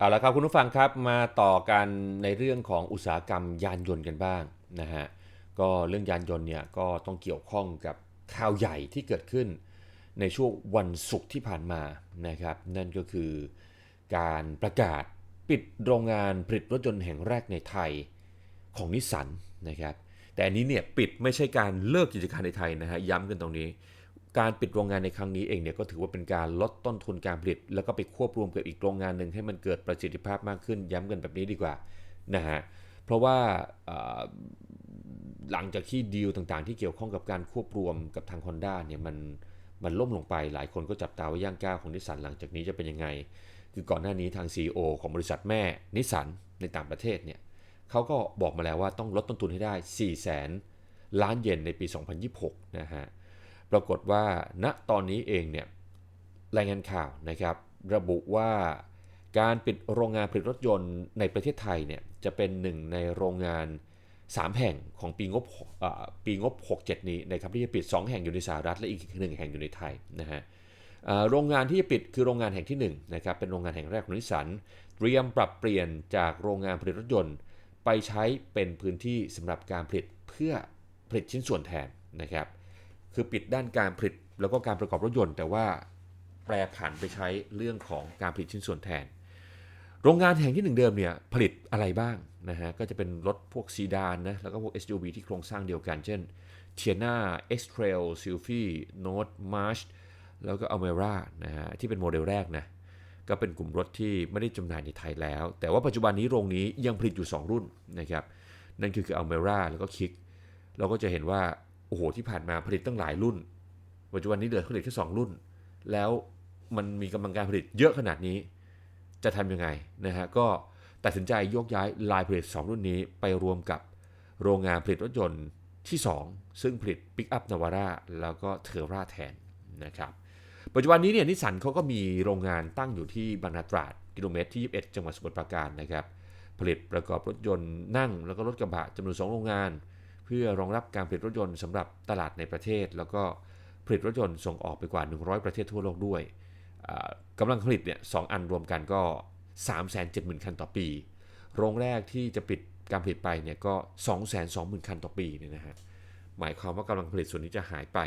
เอาละครับคุณผู้ฟังครับมาต่อกันในเรื่องของอุตสาหกรรมยานยนต์กันบ้างนะฮะก็เรื่องยานยนต์เนี่ยก็ต้องเกี่ยวข้องกับข่าวใหญ่ที่เกิดขึ้น ในช่วงวันศุกร์ที่ผ่านมานะครับ นั่นก็คือการประกาศปิดโรงงานผลิตรถยนต์แห่งแรกในไทยของนิสสันนะครับแต่อันนี้เนี่ยปิดไม่ใช่การเลิกกิจการในไทยนะฮะย้ำกันตรงนี้ การปิดโรงงานในครั้งนี้เองเนี่ยก็ถือว่าเป็นการลดต้นทุนการผลิต แล้วก็ไปควบรวมกับอีกโรงงานหนึ่งให้มันเกิดประสิทธิภาพมากขึ้น ย้ำกันแบบนี้ดีกว่านะฮะเพราะว่าหลังจากที่ดีลต่างๆ ที่เกี่ยวข้องกับการควบรวมกับทาง Honda เนี่ยมันมันล่มลงไปหลายคนก็จับตาว่าย่างก้าวของนิสสันหลังจากนี้จะเป็นยังไง คือก่อนหน้านี้ทาง CEO ของบริษัทแม่นิสสันในต่างประเทศเนี่ยเขาก็บอกมาแล้วว่าต้องลดต้นทุนให้ได้ 4 0 0แสนล้านเยนในปี 2026 นะฮะ ปรากฏว่าณตอนนี้เองเนี่ยรายงานข่าวนะครับ ระบุว่าการปิดโรงงานผลิตรถยนต์ในประเทศไทยเนี่ยจะเป็นหนึ่งในโรงงาน 3 แห่งของปีงบปีงบ 67 นี้นะครับที่จะปิด 2 แห่งอยู่ในสหรัฐและอีกหนึ่งแห่งอยู่ในไทยนะฮะโรงงานที่จะปิดคือโรงงานแห่งที่1นะครับเป็นโรงงานแห่งแรกของนิสสันเตรียมปรับเปลี่ยนจากโรงงานผลิตรถยนต์ ไปใช้เป็นพื้นที่สำหรับการผลิตเพื่อผลิตชิ้นส่วนแทนนะครับ คือปิดด้านการผลิตแล้วก็การประกอบรถยนต์ แต่ว่าแปรผันไปใช้เรื่องของการผลิตชิ้นส่วนแทน โรงงานแห่งที่หนึ่งเดิมเนี่ยผลิตอะไรบ้างนะฮะก็จะเป็นรถพวกซีดานนะแล้วก็พวก SUV ที่โครงสร้างเดียวกัน เช่น t i a n a X-Trail Sylphy Note March แล้วก็ Almera นะฮะที่เป็นโมเดลแรกนะก็เป็นกลุ่มรถที่ไม่ได้จำหน่ายในไทยแล้ว แต่ว่าปัจจุบันนี้โรงนี้ยังผลิตอยู่ 2 รุ่นนะครับ นั่นคือคือ Almera แล้วก็ Kick เราก็จะเห็นว่า โอ้โหที่ผ่านมาผลิตตั้งหลายรุ่น ปัจจุบันนี้เหลือผลิตแค่สองรุ่น แล้วมันมีกำลังการผลิตเยอะขนาดนี้ จะทำยังไงนะฮะก็ตัดสินใจยกย้ายลายผลิต 2 รุ่นนี้ไปรวมกับโรงงานผลิตรถยนต์ที่ 2 ซึ่งผลิตปิกอัพนาวาร่าแล้วก็เทอร่าแทนนะครับปัจจุบันนี้เนี่ยนิสสันเขาก็มีโรงงานตั้งอยู่ที่บางนาตราดกิโลเมตรที่ 21 จังหวัดสมุทรปราการนะครับผลิตประกอบรถยนต์นั่งแล้วก็รถกระบะจำนวน 2 โรงงาน เพื่อรองรับการผลิตรถยนต์สำหรับตลาดในประเทศ แล้วก็ผลิตรถยนต์ส่งออกไปกว่า 100 ประเทศทั่วโลกด้วยอ่ากำลังผลิตเนี่ยสองอันรวมกันก็ 370,000 คันต่อปี โรงแรกที่จะปิดการผลิตไปเนี่ยก็ 220,000 คันต่อปีเนี่ยนะฮะหมายความว่ากำลังผลิตส่วนนี้จะหายไป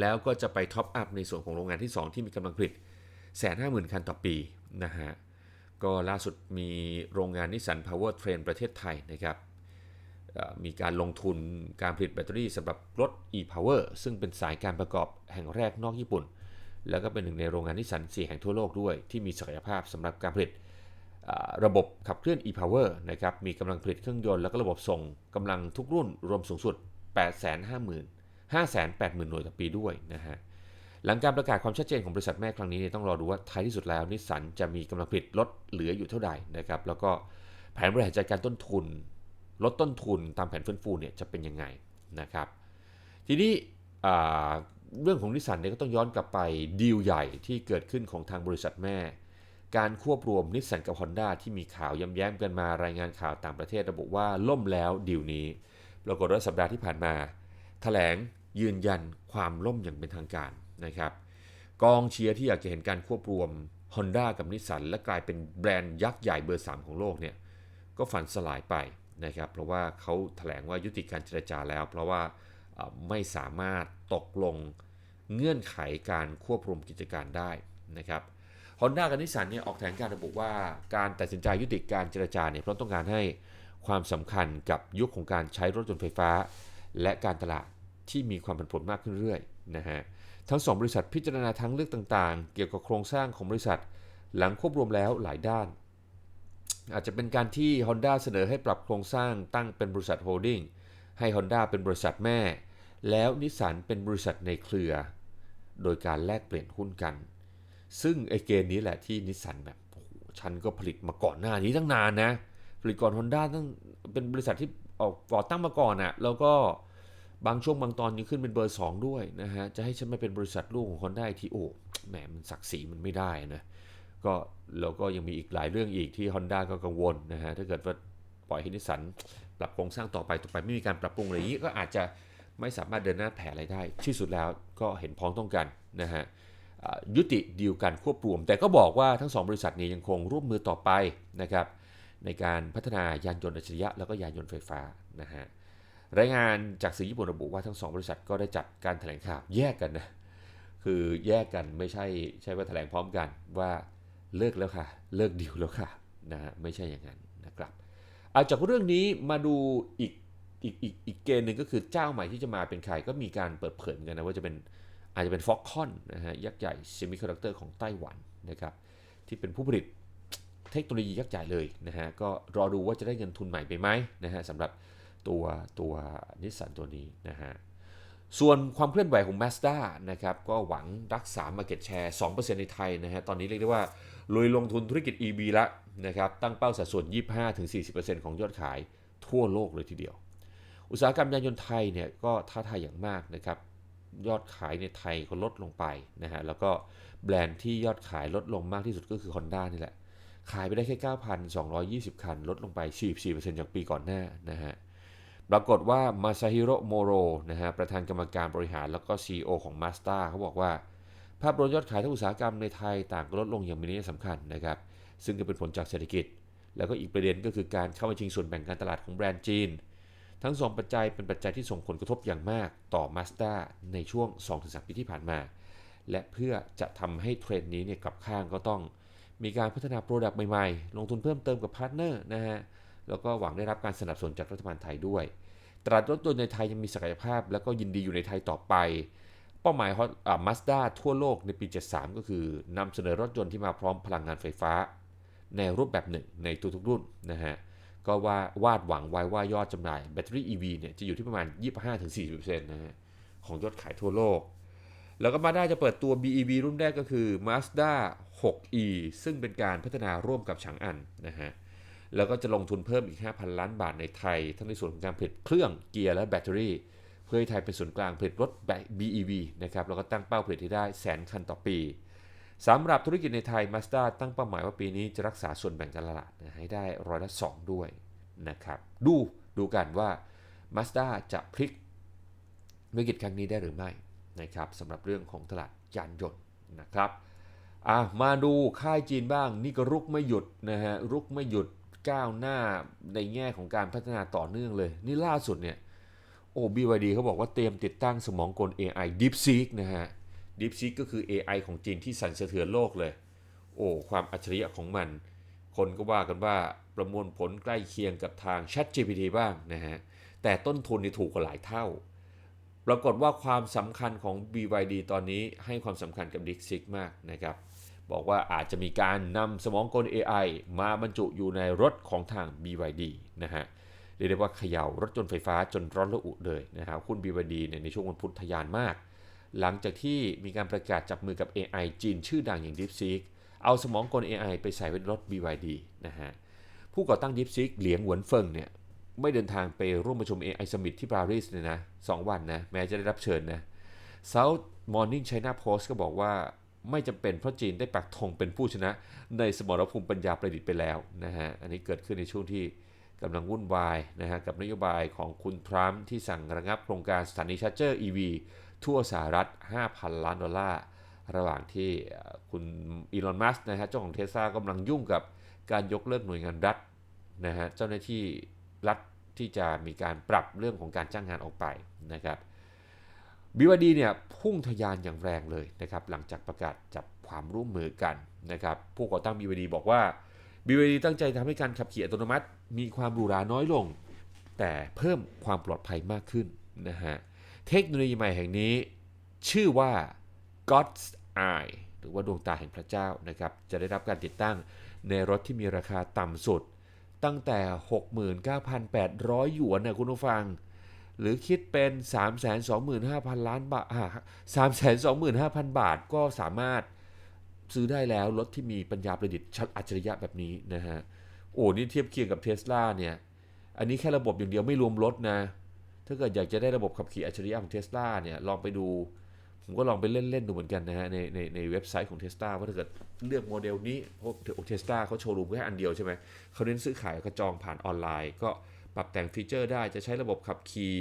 แล้วก็จะไปท็อปอัพในส่วนของโรงงานที่ 2 ที่มีกำลังผลิต150,000คันต่อปีนะฮะก็ล่าสุดมีโรงงานนิสสันพาวเวอร์เทรนประเทศไทยนะครับ มีการลงทุนการผลิตแบตเตอรี่สำหรับรถ e-power ซึ่งเป็นสายการประกอบแห่งแรกนอกญี่ปุ่น แล้วก็เป็นหนึ่งในโรงงานนิสสัน4แห่งทั่วโลกด้วย ที่มีศักยภาพสำหรับการผลิตระบบขับเคลื่อน e-power นะครับมีกำลังผลิตเครื่องยนต์แล้วก็ระบบส่งกำลังทุกรุ่นรวมสูงสุด 850,000 580,000 หน่วยต่อปีด้วยนะฮะหลังการประกาศความชัดเจนของบริษัทแม่ครั้งนี้ต้องรอดูว่าท้ายที่สุดแล้วนิสสันจะมีกำลังผลิตรถเหลืออยู่เท่าไหร่นะครับแล้วก็แผนบริหารจัดการต้นทุน ลดต้นทุนตามแผนฟื้นฟูเนี่ยจะเป็นยังไงนะครับ ทีนี้เรื่องของนิสันเนี่ยก็ต้องย้อนกลับไปดีลใหญ่ที่เกิดขึ้นของทางบริษัทแม่ การควบรวมนิสสันกับ Honda ที่มีข่าวย้ำแย้มกันมารายงานข่าวต่างประเทศระบุว่าล่มแล้วดีลนี้ปรากฏว่าสัปดาห์ที่ผ่านมาแถลงยืนยันความล่มอย่างเป็นทางการนะครับ กองเชียร์ที่อยากจะเห็นการควบรวม Honda กับนิสสันและกลายเป็นแบรนด์ยักษ์ใหญ่เบอร์ 3 ของโลกเนี่ยก็ฝันสลายไป นะครับเพราะว่าเขาแถลงว่ายุติการเจรจาแล้ว เพราะว่าไม่สามารถตกลงเงื่อนไขการควบรวมกิจการได้นะครับฮอนด้ากับนิสสันเนี่ยออกแถลงการระบุว่าการตัดสินใจยุติการเจรจาเนี่ยเพราะต้องการให้ความสำคัญกับยุคของการใช้รถยนต์ไฟฟ้า และการตลาดที่มีความผันผวนมากขึ้นเรื่อยนะฮะทั้งสองบริษัทพิจารณาทั้งเลือกต่างๆ เกี่ยวกับโครงสร้างของบริษัท หลังควบรวมแล้วหลายด้าน อาจจะเป็นการที่ Honda เสนอให้ปรับโครงสร้างตั้งเป็นบริษัทโฮลดิ้งให้ Honda เป็นบริษัทแม่ แล้วนิสสันเป็นบริษัทในเครือ โดยการแลกเปลี่ยนหุ้นกัน ซึ่งไอเกณฑ์นี้แหละที่นิสสันแบบโอ้โหฉันก็ผลิตมาก่อนหน้านี้ตั้งนานนะ ผลิตก่อน Honda ตั้งเป็นบริษัทที่ออกก่อตั้งมาก่อนอะ่ะแล้วก็บางช่วงบางตอนยังขึ้นเป็นเบอร์ 2 ด้วยนะฮะ จะให้ฉันมาเป็นบริษัทลูกของ Honda ทีโอแหมมันศักดิ์ศรีมันไม่ได้นะ ก็แล้วก็ยังมีอีกหลายเรื่องอีกที่ Honda ก็กังวลนะฮะถ้าเกิดว่าปล่อยให้นิสสันปรับโครงสร้างต่อไปต่อไปไม่มีการปรับปรุงอะไรอย่างนี้ก็อาจจะไม่สามารถเดินหน้าแผ่อะไรได้ ที่สุดแล้วก็เห็นพ้องต้องกันนะฮะยุติดีลการควบรวม แต่ก็บอกว่าทั้งสองบริษัทนี้ยังคงร่วมมือต่อไปนะครับในการพัฒนายานยนต์อัจฉริยะแล้วก็ยานยนต์ไฟฟ้านะฮะรายงานจากสื่อญี่ปุ่นระบุว่าทั้งสองบริษัทก็ได้จัดการแถลงข่าวแยกกันนะคือแยกกันไม่ใช่ใช่ว่าแถลงพร้อมกันว่า เลิกแล้วค่ะ เลิกดีลแล้วค่ะนะฮะไม่ใช่อย่างนั้นนะครับเอาจากเรื่องนี้มาดูอีกอีกอีกอีกเกณฑ์หนึ่งก็คือเจ้าใหม่ที่จะมาเป็นใครก็มีการเปิดเผยเหมือนกันนะว่าจะเป็นอาจจะเป็นฟ็อกคอนนะฮะยักษ์ใหญ่เซมิคอนดักเตอร์ของไต้หวันนะครับที่เป็นผู้ผลิตเทคโนโลยียักษ์ใหญ่เลยนะฮะก็รอดูว่าจะได้เงินทุนใหม่ไปไหมนะฮะสำหรับตัวตัวนิสสันตัวนี้นะฮะส่วนความเคลื่อนไหวของ Mazda นะครับก็หวังรักษา Market Share 2%ในไทยนะฮะตอนนี้เรียกได้ว่า ลุยลงทุนธุรกิจ EV ละนะครับตั้งเป้าสัดส่วน 25-40%ของยอดขายทั่วโลกเลยทีเดียว อุตสาหกรรมยานยนต์ไทยเนี่ยก็ท้าทายอย่างมากนะครับยอดขายในไทยก็ลดลงไปนะฮะแล้วก็แบรนด์ที่ยอดขายลดลงมากที่สุดก็คือ Honda นี่แหละ ขายไปได้แค่ 9,220 คัน ลดลงไป 44%จากปีก่อนหน้านะฮะปรากฏว่ามาซาฮิโร่โมโรนะฮะประธานกรรมการบริหารแล้วก็ CEO ของ Mazda เขาบอกว่า ภาพรวมยอดขายทั้งอุตสาหกรรมในไทยต่างก็ลดลงอย่างมีนัยสำคัญนะครับ ซึ่งก็เป็นผลจากเศรษฐกิจ แล้วก็อีกประเด็นก็คือการเข้ามาชิงส่วนแบ่งการตลาดของแบรนด์จีน ทั้งสองปัจจัยเป็นปัจจัยที่ส่งผลกระทบอย่างมากต่อ Mazda ในช่วง 2-3 ปีที่ผ่านมา และเพื่อจะทำให้เทรนด์นี้เนี่ยกลับข้างก็ต้อง มีการพัฒนาโปรดักต์ใหม่ๆ ลงทุนเพิ่มเติมกับพาร์ทเนอร์นะฮะ แล้วก็หวังได้รับการสนับสนุนจากรัฐบาลไทยด้วย ตลาดรถยนต์ในไทยยังมีศักยภาพ แล้วก็ยินดีอยู่ในไทยต่อไป ป้าหมายของมาสด้าทั่วโลกในปี 73 ก็คือนำเสนอรถยนต์ที่มาพร้อมพลังงานไฟฟ้า ในรูปแบบหนึ่งในทุกๆรุ่นนะฮะก็ว่าวาดหวังไว้ว่ายอดจำหน่ายแบตเตอรี่ EV เนี่ยจะอยู่ที่ประมาณ 25-40%นะฮะของยอดขายทั่วโลก แล้วก็มาได้จะเปิดตัว BEV รุ่นแรกก็คือ Mazda 6e ซึ่งเป็นการพัฒนาร่วมกับฉางอันนะฮะแล้วก็จะลงทุนเพิ่มอีก 5,000 ล้านบาทในไทย ทั้งในส่วนของการผลิตเครื่องเกียร์และแบตเตอรี่ เพื่อให้ไทยเป็นศูนย์กลางผลิตรถ BEV นะครับแล้วก็ตั้งเป้าผลิตที่ได้แสนคันต่อปีสำหรับธุรกิจในไทย Mazda ตั้งเป้าหมายว่าปีนี้จะรักษาส่วนแบ่งการตลาดให้ได้ร้อยละ2ด้วยนะครับดูดูกันว่า Mazda จะพลิกธุรกิจครั้งนี้ได้หรือไม่นะครับสำหรับเรื่องของตลาดยานยนต์นะครับอะมาดูค่ายจีนบ้างนี่ก็รุกไม่หยุดนะฮะรุกไม่หยุดก้าวหน้าในแง่ของการพัฒนาต่อเนื่องเลย นี่ล่าสุดเนี่ย โอ้ BYD เขาบอกว่าเตรียมติดตั้งสมองกล AI DeepSeek นะฮะ DeepSeek ก็คือ AI ของจีนที่สั่นสะเทือนโลกเลย โอ้ ความอัจฉริยะของมัน คนก็ว่ากันว่าประมวลผลใกล้เคียงกับทาง ChatGPT บ้างนะฮะ แต่ต้นทุนนี่ถูกกว่าหลายเท่า ปรากฏว่าความสำคัญของ BYD ตอนนี้ให้ความสำคัญกับ DeepSeek มากนะครับบอกว่าอาจจะมีการนำสมองกล AI มาบรรจุอยู่ในรถของทาง BYD นะฮะ เรียกได้ว่าเขย่ารถยนต์ไฟฟ้าจนร้อนระอุเลยนะครับหุ้น BYD เนี่ยในช่วงวันพุธทะยานมาก หลังจากที่มีการประกาศจับมือกับ AI จีนชื่อดังอย่าง DeepSeek เอาสมองกล AI ไปใส่ไว้ในรถ BYD นะฮะผู้ก่อตั้ง DeepSeek เหลียงหวนเฟิงเนี่ยไม่เดินทางไปร่วมประชุม AI Summit ที่ปารีสเลยนะสองวันนะแม้จะได้รับเชิญนะ South Morning China Post ก็บอกว่าไม่จำเป็นเพราะจีนได้ปักธงเป็นผู้ชนะในสมรภูมิปัญญาประดิษฐ์ไปแล้วนะฮะ อันนี้เกิดขึ้นในช่วงที่ กำลังวุ่นวายนะฮะกับนโยบายของคุณทรัมป์ที่สั่งระงับโครงการสถานีชาร์เจอร์ EV ทั่วสหรัฐ 5,000 ล้านดอลลาร์ ระหว่างที่คุณอีลอน มัสก์นะฮะเจ้าของเทสลากำลังยุ่งกับการยกเลิกหน่วยงานรัฐนะฮะเจ้าหน้าที่รัฐที่จะมีการปรับเรื่องของการจ้างงานออกไปนะครับ BYD เนี่ยพุ่งทะยานอย่างแรงเลยนะครับหลังจากประกาศจับความร่วมมือกันนะครับผู้ก่อตั้ง BYD บอกว่า BYD ตั้งใจทำให้การขับขี่อัตโนมัติ มีความหรูหราน้อยลง แต่เพิ่มความปลอดภัยมากขึ้นนะฮะ เทคโนโลยีใหม่แห่งนี้ ชื่อว่า God's Eye หรือว่าดวงตาแห่งพระเจ้านะครับ จะได้รับการติดตั้งในรถที่มีราคาต่ำสุด ตั้งแต่ 69,800 หยวนนะคุณผู้ฟัง หรือคิดเป็น 325,000 ล้านบาท325,000 บาทก็สามารถ ซื้อได้แล้วรถที่มีปัญญาประดิษฐ์ชัดอัจฉริยะแบบนี้นะฮะ โอ้นี่เทียบเคียงกับเทสลาเนี่ย อันนี้แค่ระบบอย่างเดียวไม่รวมรถนะ ถ้าเกิดอยากจะได้ระบบขับขี่อัจฉริยะของเทสลาเนี่ยลองไปดู ผมก็ลองไปเล่น ๆ ดูเหมือนกันนะฮะในในในเว็บไซต์ของเทสลาว่าถ้าเกิดเลือกโมเดลนี้เพราะเทสลาเขาโชว์รูมแค่อันเดียวใช่ไหมเขาเน้นซื้อขายกระจองผ่านออนไลน์ ก็ปรับแต่งฟีเจอร์ได้จะใช้ระบบขับขี่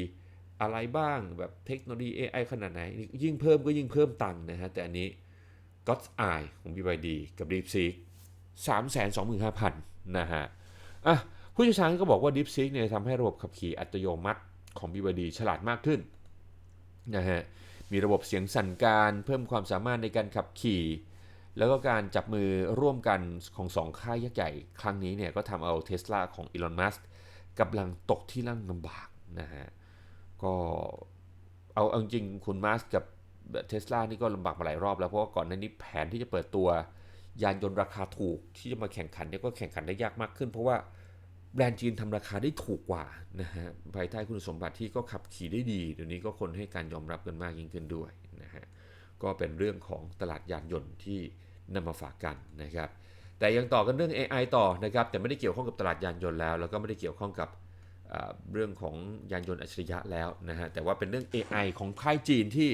อะไรบ้างแบบเทคโนโลยี AI ขนาดไหน ยิ่งเพิ่มก็ยิ่งเพิ่มตังค์นะฮะแต่อันนี้ God's Eye ของ BYD กับ DeepSeek 325,000 นะฮะ อะ ผู้เชี่ยวชาญก็บอกว่า DeepSeek เนี่ยทำให้ระบบขับขี่อัตโนมัติของ BYD ฉลาดมากขึ้นนะฮะ มีระบบเสียงสั่นการเพิ่มความสามารถในการขับขี่ แล้วก็การจับมือร่วมกันของสองค่ายยักษ์ใหญ่ ครั้งนี้เนี่ยก็ทำเอาเท s l a ของอีลอนมัสกำลังตกที่นั่งลำบากนะฮะ ก็เอาเอาจริงคุณมัสกับ เทสลานี่ก็ลำบากมาหลายรอบแล้ว เพราะว่าก่อนหน้านี้แผนที่จะเปิดตัวยานยนต์ราคาถูกที่จะมาแข่งขันเนี่ยก็แข่งขันได้ยากมากขึ้น เพราะว่าแบรนด์จีนทำราคาได้ถูกกว่านะฮะภายใต้คุณสมบัติที่ก็ขับขี่ได้ดีเดี๋ยวนี้ก็คนให้การยอมรับกันมากยิ่งขึ้นด้วยนะฮะก็เป็นเรื่องของตลาดยานยนต์ที่นำมาฝากกันนะครับ แต่ยังต่อกันเรื่อง AI ต่อนะครับ แต่ไม่ได้เกี่ยวข้องกับตลาดยานยนต์แล้ว แล้วก็ไม่ได้เกี่ยวข้องกับเรื่องของยานยนต์อัจฉริยะแล้วนะฮะแต่ว่าเป็นเรื่อง AI ของค่ายจีนที่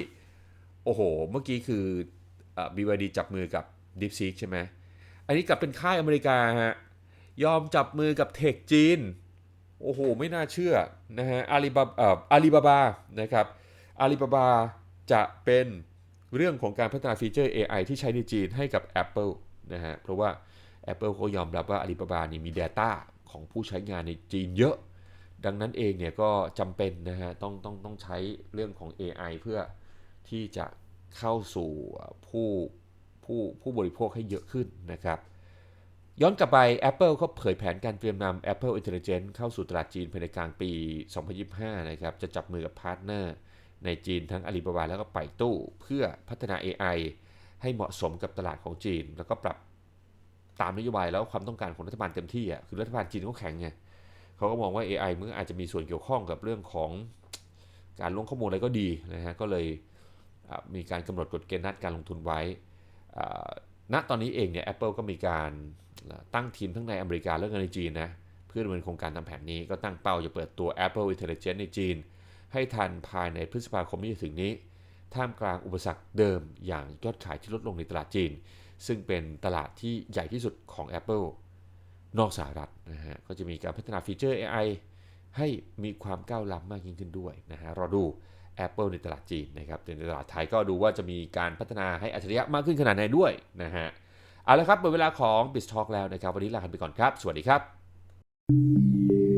โอ้โห เมื่อกี้คืออ่า BYD จับมือกับ DeepSeek ใช่ไหม อันนี้กลับเป็นค่ายอเมริกาฮะ ยอมจับมือกับเทคจีน โอ้โห ไม่น่าเชื่อนะฮะอาลีบาเอ่ออาลีบาบานะครับอาลีบาบาจะเป็นเรื่องของการพัฒนาฟีเจอร์ AI ที่ใช้ในจีนให้กับ Apple นะฮะ เพราะว่า Apple ก็ยอมรับว่าอาลีบาบานี่มี Data ของผู้ใช้งานในจีนเยอะ ดังนั้นเองเนี่ยก็จำเป็นนะฮะ ต้องต้องต้องใช้เรื่องของ AI เพื่อ ที่จะเข้าสู่ผู้ผู้ผู้บริโภคให้เยอะขึ้นนะครับ ย้อนกลับไป Apple เขาเผยแผนการเตรียมนำ Apple Intelligence เข้าสู่ตลาดจีนภายในกลางปี 2025 นะครับ จะจับมือกับพาร์ทเนอร์ในจีนทั้ง Alibaba แล้วก็ไปตู้ เพื่อพัฒนา AI ให้เหมาะสมกับตลาดของจีน แล้วก็ปรับตามนโยบายแล้วความต้องการของรัฐบาลเต็มที่อะคือรัฐบาลจีนเขาแข็งไงเขาก็มองว่า AI มันอาจจะมีส่วนเกี่ยวข้องกับเรื่องของการล้วงข้อมูลอะไรก็ดีนะฮะก็เลย มีการกำหนดกฎเกณฑ์นัดการลงทุนไว้ ณ ตอนนี้เองเนี่ย Apple ก็มีการตั้งทีมทั้งในอเมริกาและในจีนนะเพื่อดำเนินโครงการตาแผนนี้ก็ตั้งเป้าจะเปิดตัว Apple Intelligence ในจีน ให้ทันภายในพฤษภาคมที่จะถึงนี้ ท่ามกลางอุปสรรคเดิมอย่างยอดขายที่ลดลงในตลาดจีน ซึ่งเป็นตลาดที่ใหญ่ที่สุดของ Apple นอกสหรัฐนะฮะก็จะมีการพัฒนาฟีเจอร์ AI ให้มีความก้าวล้ำมากยิ่งขึ้นด้วยนะฮะรอดู Apple ในตลาดจีนนะครับในตลาดไทยก็ดูว่าจะมีการพัฒนาให้อัจฉริยะมากขึ้นขนาดไหนด้วยนะฮะเอาละครับหมดเวลาของ b i z Talk แล้วนะครับ วันนี้ลากันไปก่อนครับ สวัสดีครับ